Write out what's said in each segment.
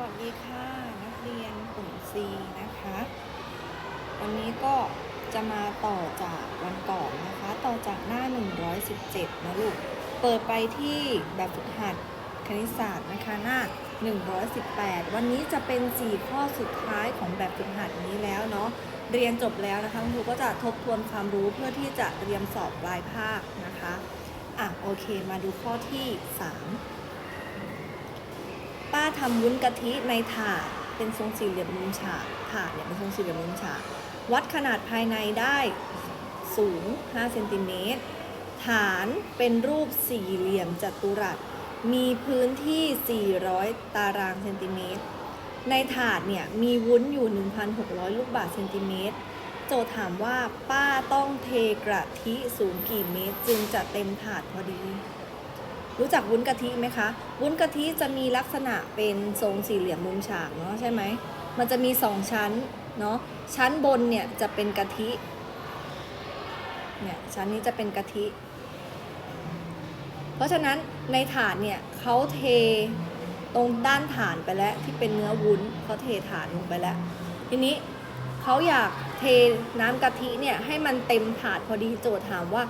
วัสดีค่ะนักเรียนกลุ่ม C นะคะ วันนี้ก็จะมาต่อจากวันก่อนนะคะ ต่อจากหน้า 117 นะลูก เปิดไปที่แบบฝึกหัดคณิตศาสตร์นะคะหน้า 118 วันนี้จะเป็น 4 ข้อสุดท้ายของแบบฝึกหัดนี้แล้วเนาะเรียนจบแล้วนะคะคุณครูก็จะทบทวนความรู้เพื่อที่จะเตรียมสอบปลายภาคนะคะอะโอเค มาดูข้อที่ 3 ป้าทำวุ้นกะทิในถาดเป็นทรงสี่เหลี่ยมมุมฉากถาดเนี่ยเป็นทรงสี่เหลี่ยมมุมฉากวัดขนาดภายในได้สูง 5 เซนติเมตร ฐานเป็นรูปสี่เหลี่ยมจัตุรัส มีพื้นที่ 400 ตารางเซนติเมตร ในถาดเนี่ยมีวุ้นอยู่ 1,600 ลูกบาศก์เซนติเมตร โจทย์ถามว่าป้าต้องเทกระทิสูงกี่เมตร จึงจะเต็มถาดพอดี รู้จักวุ้นกะทิไหมคะ วุ้นกะทิจะมีลักษณะเป็นทรงสี่เหลี่ยมมุมฉากเนาะใช่ไหม มันจะมีสองชั้นเนาะ ชั้นบนเนี่ยจะเป็นกะทิ เนี่ยชั้นนี้จะเป็นกะทิ เพราะฉะนั้นในถาดเนี่ยเขาเทตรงด้านฐานไปแล้วที่เป็นเนื้อวุ้นเขาเทฐานลงไปแล้ว ทีนี้เขาอยากเทน้ำกะทิเนี่ยให้มันเต็มถาดพอดีโจทย์ถามว่า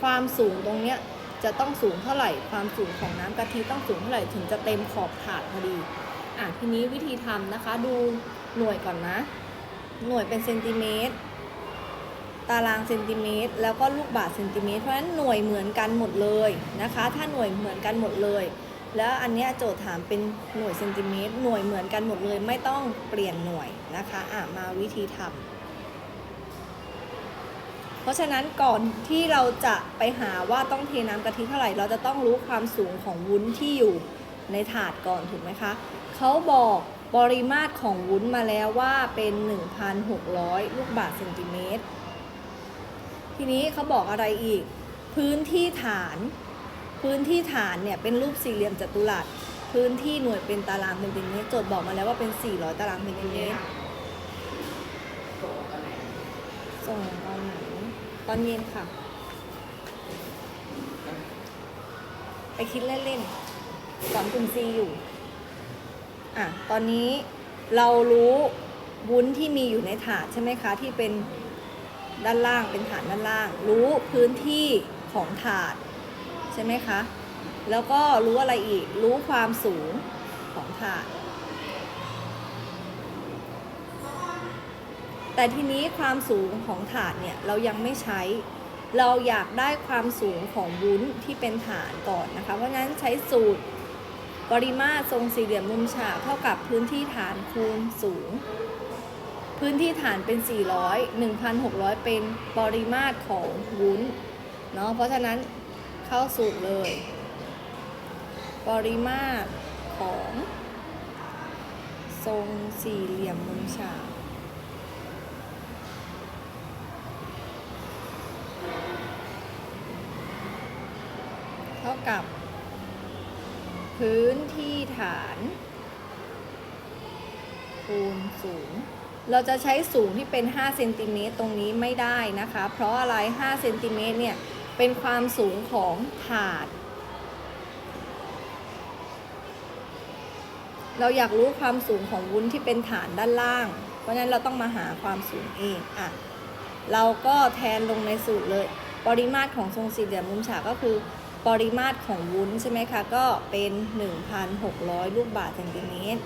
ความสูงตรงเนี้ย จะต้องสูงเท่าไหร่ ความสูงของน้ำกะทิต้องสูงเท่าไหร่ถึงจะเต็มขอบถาดพอดี อะทีนี้วิธีทำนะคะ ดูหน่วยก่อนนะ หน่วยเป็นเซนติเมตร ตารางเซนติเมตร แล้วก็ลูกบาศก์เซนติเมตร เพราะฉะนั้นหน่วยเหมือนกันหมดเลยนะคะ ถ้าหน่วยเหมือนกันหมดเลย แล้วอันเนี้ยโจทย์ถามเป็นหน่วยเซนติเมตร หน่วยเหมือนกันหมดเลย ไม่ต้องเปลี่ยนหน่วยนะคะ อะมาวิธีทำเพ ราะฉะนั้นก่อนที่เราจะไปหาว่าต้องเทน้ำกะทิเท่าไหร่ เราจะต้องรู้ความสูงของวุ้นที่อยู่ในถาดก่อนถูกไหมคะเขาบอกปริมาตรของวุ้นมาแล้วว่าเป็น 1,600 ลูกบาศก์เซนติเมตร ทีนี้เขาบอกอะไรอีก พื้นที่ฐาน พื้นที่ฐานเนี่ยเป็นรูปสี่เหลี่ยมจัตุรัส พื้นที่หน่วยเป็นตารางเซนติเมตร โจทย์บอกมาแล้วว่าเป็น 400 ตารางเซนติเมตรส่งตอนไหน ตอนเย็นค่ะ ไปคิดเล่นๆสอนกลุ่มซีอยู่ อะ ตอนนี้เรารู้วุ้นที่มีอยู่ในถาดใช่ไหมคะ ที่เป็นด้านล่างเป็นฐานด้านล่าง รู้พื้นที่ของถาดใช่ไหมคะ แล้วก็รู้อะไรอีก รู้ความสูงของถาด แต่ทีนี้ความสูงของถาดเนี่ยเรายังไม่ใช้ เราอยากได้ความสูงของวุ้นที่เป็นฐานก่อนนะคะ เพราะฉะนั้นใช้สูตรปริมาตรทรงสี่เหลี่ยมมุมฉากเท่ากับพื้นที่ฐานคูณสูง พื้นที่ฐานเป็น 400 1,600 เป็นปริมาตรของวุ้นเนาะเพราะฉะนั้นเข้าสูตรเลย ปริมาตรของทรงสี่เหลี่ยมมุมฉาก เท่า กับ พื้นที่ฐานคูณสูงเราจะใช้สูงที่เป็น5เซนติเมตรตรงนี้ไม่ได้นะคะ เพราะอะไร5เซนติเมตรเนี่ย เป็นความสูงของถาด เราอยากรู้ความสูงของวุ้นที่เป็นฐานด้านล่าง เพราะนั้นเราต้องมาหาความสูงเองอะ เราก็แทนลงในสูตรเลย ปริมาตรของทรงสี่เหลี่ยมมุมฉากก็คือ ปริมาตรของวุ้นใช่ไหมคะก็เป็น 1,600 ลูกบาศก์เซนติเมตร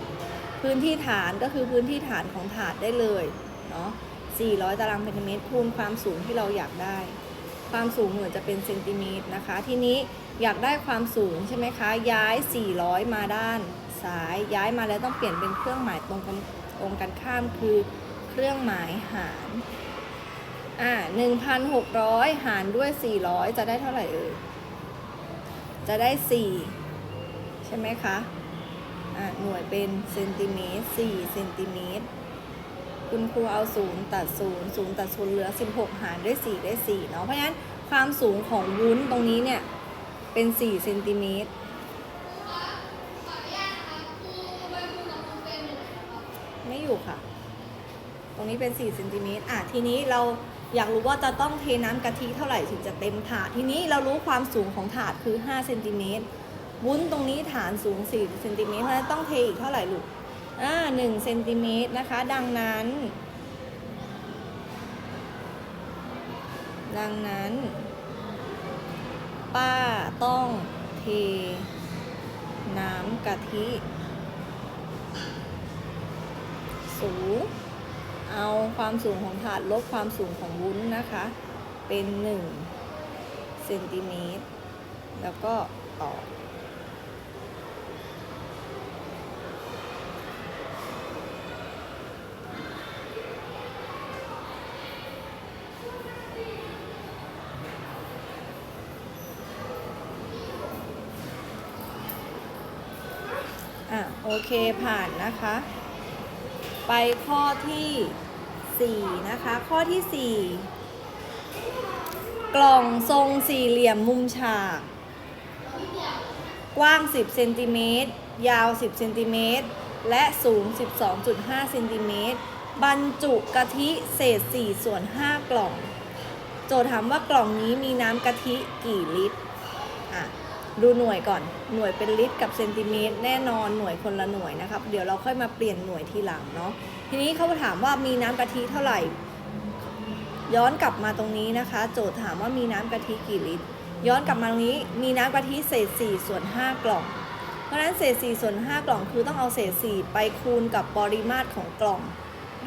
พื้นที่ฐานก็คือพื้นที่ฐานของถาดได้เลยเนาะ 400 ตารางเซนติเมตรคูณความสูงที่เราอยากได้ ความสูงเหน่วยจะเป็นเซนติเมตรนะคะ ทีนี้อยากได้ความสูงใช่ไหมคะ ย้าย 400 มาด้านซ้าย ย้ายมาแล้วต้องเปลี่ยนเป็นเครื่องหมายตรงกันตรงกันข้ามคือเครื่องหมายหาร อ่า 1,600 หารด้วย 400 จะได้เท่าไหร่เอ่ย จะได้ 4 ใช่ไหมคะอ่าหน่วยเป็นเซนติเมตร4เซนติเมตรคุณครูเอา 0 ตัด 0 0 ตัด 0 เหลือ 16 หารด้วย 4 ได้ 4 เนาะเพราะฉะนั้นความสูงของวุ้นตรงนี้เนี่ย เป็น 4 เซนติเมตรไม่อยู่ค่ะ ตรงนี้เป็น 4 เซนติเมตรอะ ทีนี้เรา อยากรู้ว่าจะต้องเทน้ำกะทิเท่าไหร่ถึงจะเต็มถาดทีนี้เรารู้ความสูงของถาดคือ5เซนติเมตรวุ้นตรงนี้ฐานสูง4เซนติเมตรเพราะฉะนั้นต้องเทอีกเท่าไหร่ลูกอ่าหนึ่งเซนติเมตรนะคะ ดังนั้น ดังนั้น ป้าต้องเทน้ำกะทิสูง เอาความสูงของถาดลบความสูงของวุ้นนะคะ เป็น1เซนติเมตรแล้วก็ต่ออะโอเคผ่านนะคะ ไปข้อที่ 4 นะคะ ข้อที่ 4 กล่องทรงสี่เหลี่ยมมุมฉาก กว้าง 10เซนติเมตรยาว 10เซนติเมตรและสูง 12.5เซนติเมตรบรรจุกะทิเศษ 4 ส่วน 5 กล่อง โจทย์ถามว่ากล่องนี้มีน้ำกะทิกี่ลิตรอะ ดูหน่วยก่อนหน่วยเป็นลิตรกับเซนติเมตรแน่นอนหน่วยคนละหน่วยนะครับ เดี๋ยวเราค่อยมาเปลี่ยนหน่วยทีหลังเนาะทีนี้เขาถามว่ามีน้ำกะทิเท่าไหร่ ย้อนกลับมาตรงนี้นะคะ โจทย์ถามว่ามีน้ำกะทิกี่ลิตร ย้อนกลับมาตรงนี้มีน้ำกะทิเศษ4ส่วน5กล่อง เพราะฉะนั้นเศษ4ส่วน5กล่องคือต้องเอาเศษ4ไปคูณกับปริมาตรของกล่อง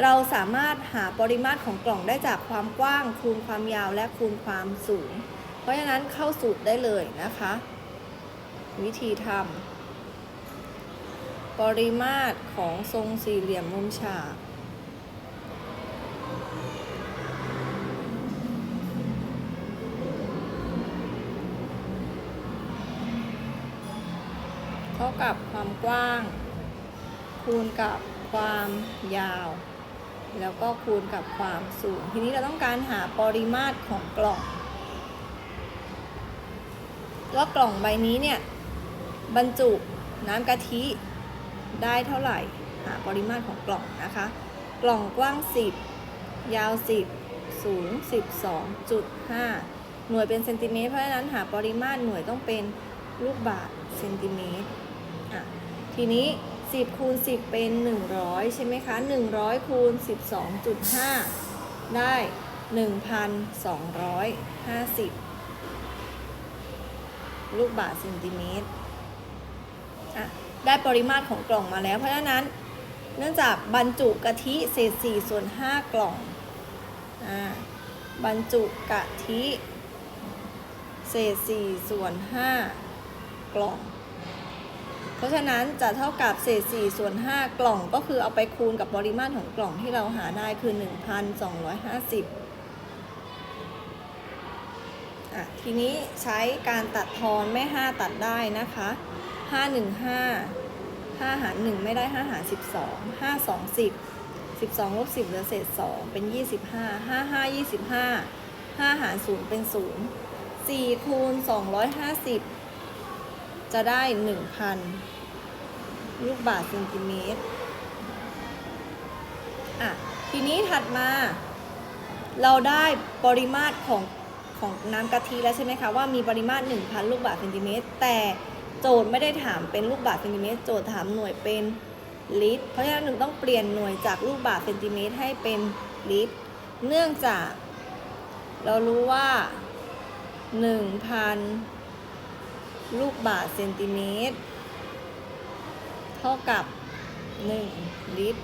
เราสามารถหาปริมาตรของกล่องได้จากความกว้าง คูณความยาวและคูณความสูง เพราะฉะนั้นเข้าสูตรได้เลยนะคะ วิธีทำปริมาตรของทรงสี่เหลี่ยมมุมฉากเท่ากับความกว้าง คูณกับความยาว แล้วก็คูณกับความสูง ทีนี้เราต้องการหาปริมาตรของกล่อง ว่ากล่องใบนี้เนี่ย บรรจุน้ำกะทิได้เท่าไหร่หาปริมาตรของกล่องนะคะ กล่องกว้าง 10 ยาว 10 สูง 12.5 หน่วยเป็นเซนติเมตรเพราะฉะนั้นหาปริมาตรหน่วยต้องเป็นลูกบาศก์เซนติเมตรอะทีนี้ 10คูณ10 เป็น 100 ใช่ไหมคะ 100คูณ12.5 ได้ 1,250 ลูกบาศก์เซนติเมตร ได้ปริมาตรของกล่องมาแล้ว เพราะฉะนั้นเนื่องจากบรรจุกะทิเศษ4ส่วน5กล่องอบรรจุกะทิเศษ4ส่วน5กล่อง เพราะฉะนั้นจะเท่ากับเศษ4ส่วน5กล่องก็คือเอาไปคูณกับปริมาตรของกล่องที่เราหาได้คือ 1,250อะทีนี้ใช้การตัดทอนไม่ 5 ตัดได้นะคะ ห้าหนึ่งห้าห้าหารหนึ่งไม่ได้ห้าหารสิบสองห้าสองสิบสิบสองลบสิบเหลือเศษสองเป็นยี่สิบห้าห้าห้ายี่สิบห้าห้าหารศูนย์เป็นศูนย์สี่คูณสองร้อยห้าสิบจะได้หนึ่งพันลูกบาศก์เซนติเมตรอะทีนี้ถัดมา เราได้ปริมาตรของของน้ำกะทิแล้วใช่ไหมคะว่ามีปริมาตร 1,000 ลูกบาศก์เซนติเมตร แต่ จทย์ไม่ได้ถามเป็นลูกบาศก์เซนติเมตรโจทย์ถามหน่วยเป็นลิตร เพราะฉะนั้นหนึ่งต้องเปลี่ยนหน่วยจากลูกบาศก์เซนติเมตรให้เป็นลิตร เนื่องจาก เรารู้ว่า1,000ลูกบาศก์เซนติเมตร เท่ากับ 1 ลิตร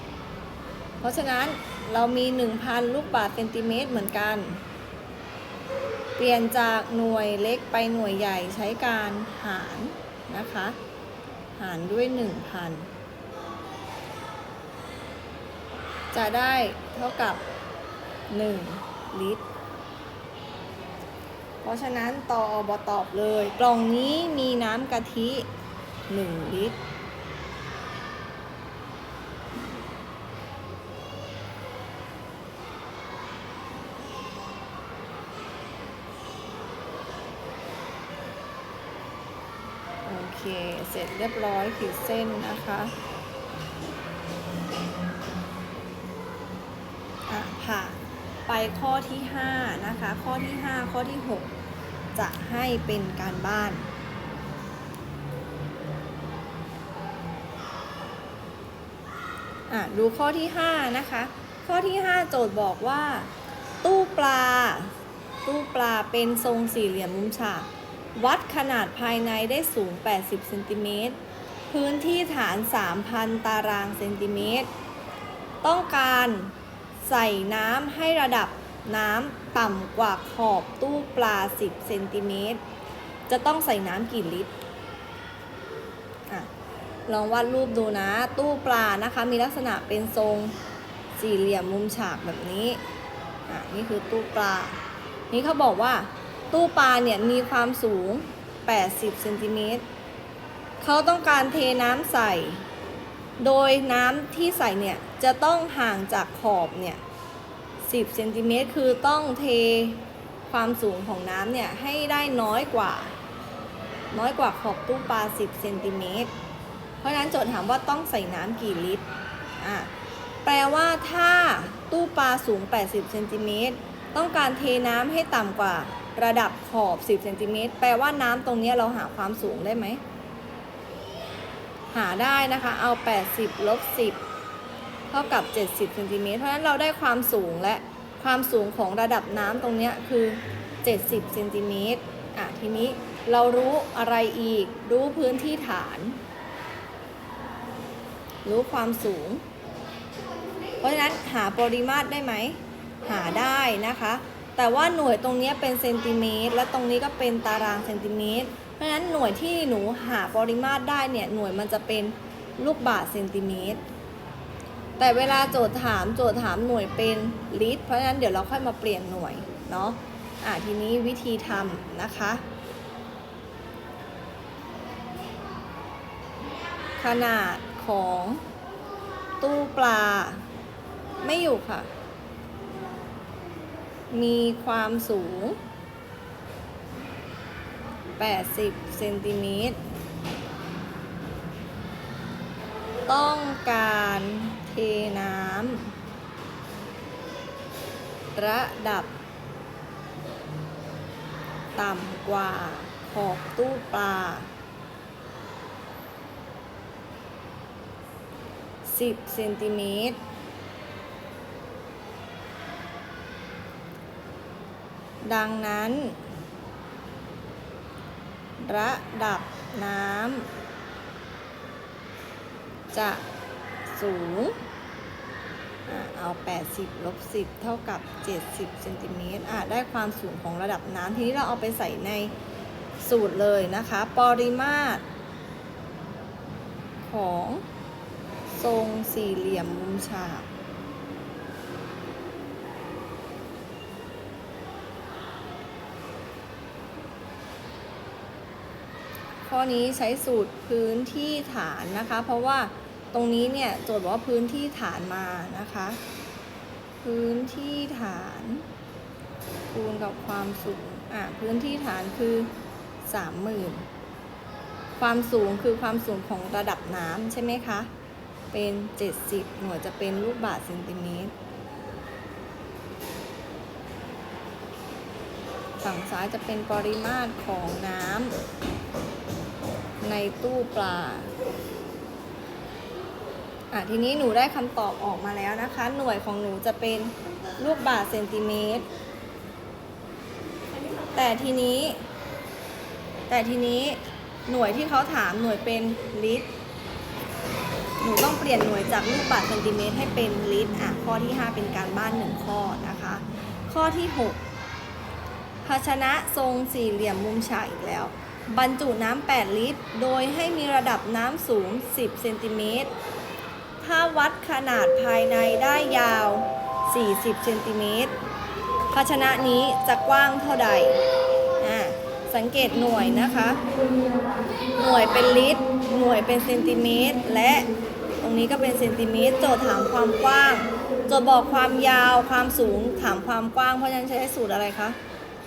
เพราะฉะนั้นเรามี 1,000 ลูกบาศก์เซนติเมตรเหมือนกัน เปลี่ยนจากหน่วยเล็กไปหน่วยใหญ่ใช้การหาร นะคะ หารด้วย 1,000 จะได้เท่ากับ 1 ลิตร เพราะฉะนั้นตออบตอบเลย กล่องนี้มีน้ำกะทิ 1 ลิตร โอ เคเสร็จเรียบร้อยขีดเส้นนะคะอะผ่านไปข้อที่ 5 นะคะ ข้อที่ 5 ข้อที่ 6 จะให้เป็นการบ้านออะ ดูข้อที่ 5 นะคะ ข้อที่ 5 โจทย์บอกว่า ตู้ปลา ตู้ปลาเป็นทรงสี่เหลี่ยมมุมฉาก วัดขนาดภายในได้สูง 80 เซนติเมตร พื้นที่ฐาน 3,000 ตารางเซนติเมตร ต้องการใส่น้ำให้ระดับน้ำต่ำกว่าขอบตู้ปลา 10 เซนติเมตร จะต้องใส่น้ำกี่ลิตรลองวาดรูปดูนะ ตู้ปลานะคะ มีลักษณะเป็นทรงสี่เหลี่ยมมุมฉากแบบนี้ อะ นี่คือตู้ปลา นี่เขาบอกว่า ตู้ปลาเนี่ยมีความสูง 80เซนติเมตรเขาต้องการเทน้ำใส่ โดยน้ำที่ใส่เนี่ย จะต้องห่างจากขอบเนี่ย10เซนติเมตรคือต้องเทความสูงของน้ำเนี่ย ให้ได้น้อยกว่า น้อยกว่าขอบตู้ปลา 10เซนติเมตรเพราะนั้นโจทย์ถามว่าต้องใส่น้ำกี่ลิตรอะแปลว่าถ้าตู้ปลาสูง 80เซนติเมตร ต้องการเทน้ำให้ต่ำกว่าระดับขอบ 10เซนติเมตรแปลว่าน้ำตรงนี้เราหาความสูงได้ไหม หาได้นะคะ เอา 80ลบ10 เท่ากับ 70เซนติเมตรเพราะฉะนั้นเราได้ความสูงและความสูงของระดับน้ำตรงนี้คือ 70เซนติเมตรอะทีนี้เรารู้อะไรอีก รู้พื้นที่ฐาน รู้ความสูง เพราะฉะนั้นหาปริมาตรได้ไหม หาได้นะคะ แต่ว่าหน่วยตรงนี้เป็นเซนติเมตรและตรงนี้ก็เป็นตารางเซนติเมตร เพราะฉะนั้นหน่วยที่หนูหาปริมาตรได้เนี่ยหน่วยมันจะเป็นลูกบาศก์เซนติเมตร แต่เวลาโจทย์ถามโจทย์ถามหน่วยเป็นลิตร เพราะฉะนั้นเดี๋ยวเราค่อยมาเปลี่ยนหน่วยเนาะอะทีนี้วิธีทำนะคะ ขนาดของตู้ปลาไม่อยู่ค่ะ มีความสูง 80 เซนติเมตร ต้องการเทน้ำระดับ ต่ำกว่าขอบตู้ปลา 10 เซนติเมตร ดังนั้น ระดับน้ำจะสูงอะเอา 80ลบ10 เท่ากับ 70เซนติเมตรอะได้ความสูงของระดับน้ำทีนี้เราเอาไปใส่ในสูตรเลยนะคะ ปริมาตร ของทรงสี่เหลี่ยมมุมฉาก ข้อนี้ใช้สูตรพื้นที่ฐานนะคะ เพราะว่าตรงนี้เนี่ยโจทย์บอกว่าพื้นที่ฐานมานะคะ พื้นที่ฐานคูณกับความสูงอะพื้นที่ฐานคือ30,000ความสูงคือความสูงของระดับน้ำใช่ไหมคะ เป็น 70 หน่วยจะเป็นลูกบาศก์เซนติเมตร ฝั่งซ้ายจะเป็นปริมาตรของน้ำ ในตู้ปลา อะทีนี้หนูได้คำตอบออกมาแล้วนะคะ หน่วยของหนูจะเป็นลูกบาศก์เซนติเมตร แต่ทีนี้ แต่ทีนี้หน่วยที่เขาถามหน่วยเป็นลิตร หนูต้องเปลี่ยนหน่วยจากลูกบาศก์เซนติเมตรให้เป็นลิตร อะ ข้อที่ 5 เป็นการบ้าน1ข้อนะคะ ข้อที่ 6 ภาชนะทรงสี่เหลี่ยมมุมฉากอีกแล้ว บรรจุน้ำ 8 ลิตร โดยให้มีระดับน้ำสูง 10 เซนติเมตร ถ้าวัดขนาดภายในได้ยาว 40 เซนติเมตร ภาชนะนี้จะกว้างเท่าใดอ่าสังเกตหน่วยนะคะ หน่วยเป็นลิตร หน่วยเป็นเซนติเมตร และตรงนี้ก็เป็นเซนติเมตร โจทย์ถามความกว้าง โจทย์บอกความยาว ความสูง ถามความกว้าง เพราะฉะนั้นใช้สูตรอะไรคะ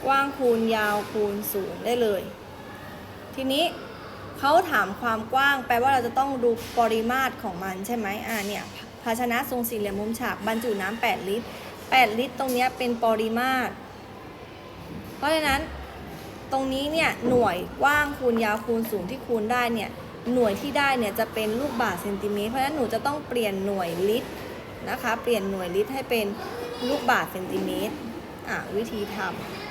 กว้างคูณยาวคูณสูงได้เลย ทีนี้เขาถามความกว้าง แปลว่าเราจะต้องดูปริมาตรของมันใช่ไหมอ่าเนี่ยภาชนะทรงสี่เหลี่ยมมุมฉากบรรจุน้ำ8ลิตร 8 ลิตร ตรงนี้เป็นปริมาตร เพราะฉะนั้นตรงนี้เนี่ยหน่วยกว้างคูณยาวคูณสูงที่คูณได้เนี่ยหน่วยที่ได้เนี่ยจะเป็นลูกบาศก์เซนติเมตร เพราะฉะนั้นหนูจะต้องเปลี่ยนหน่วยลิตรนะคะ เปลี่ยนหน่วยลิตรให้เป็นลูกบาศก์เซนติเมตรอะวิธีทำ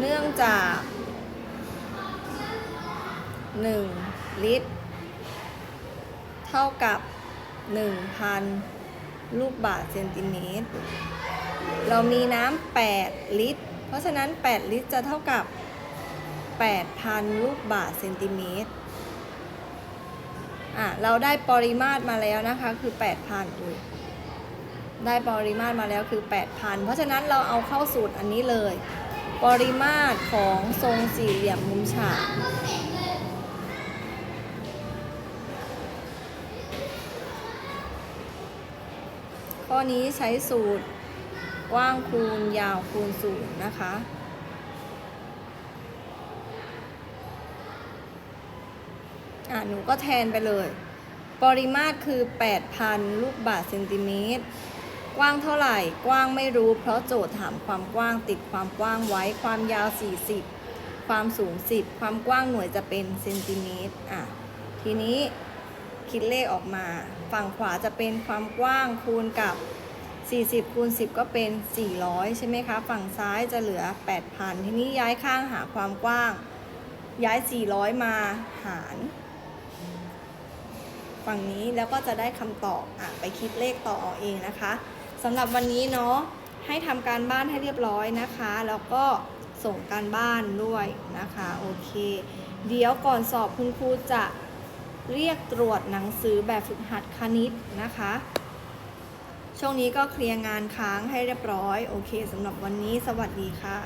เนื่องจาก 1 ลิตร เท่ากับ 1,000 ลูกบาศก์เซนติเมตร เรามีน้ำ8 ลิตร เพราะฉะนั้น 8 ลิตรจะเท่ากับ 8,000 ลูกบาศก์เซนติเมตรอะเราได้ปริมาตรมาแล้วนะคะคือ 8,000อุ้ยได้ปริมาตรมาแล้วคือ 8,000 เพราะฉะนั้นเราเอาเข้าสูตรอันนี้เลย ปริมาตรของทรงสี่เหลี่ยมมุมฉากข้อนี้ใช้สูตรกว้างคูณยาวคูณศูนย์นะคะ อะ หนูก็แทนไปเลย ปริมาตรคือ 8,000 ลูกบาศก์เซนติเมตร กว้างเท่าไหร่ กว้างไม่รู้ เพราะโจทย์ถามความกว้างติดความกว้างไว้ ความยาว 40 ความสูง 10 ความกว้างหน่วยจะเป็นเซนติเมตร อะ ทีนี้คิดเลขออกมา ฝั่งขวาจะเป็นความกว้างคูณกับ 40คูณ10 ก็เป็น 400 ใช่ไหมคะ ฝั่งซ้ายจะเหลือ 8,000 ทีนี้ย้ายข้างหาความกว้าง ย้าย 400 มาหาร ฝั่งนี้แล้วก็จะได้คำตอบ อะ ไปคิดเลขต่อเอาเองนะคะ สำหรับวันนี้เนาะให้ทำการบ้านให้เรียบร้อยนะคะ แล้วก็ส่งการบ้านด้วยนะคะโอเค เดี๋ยวก่อนสอบคุณครูจะเรียกตรวจหนังสือแบบฝึกหัดคณิตนะคะ ช่วงนี้ก็เคลียร์งานค้างให้เรียบร้อย โอเคสำหรับวันนี้สวัสดีค่ะ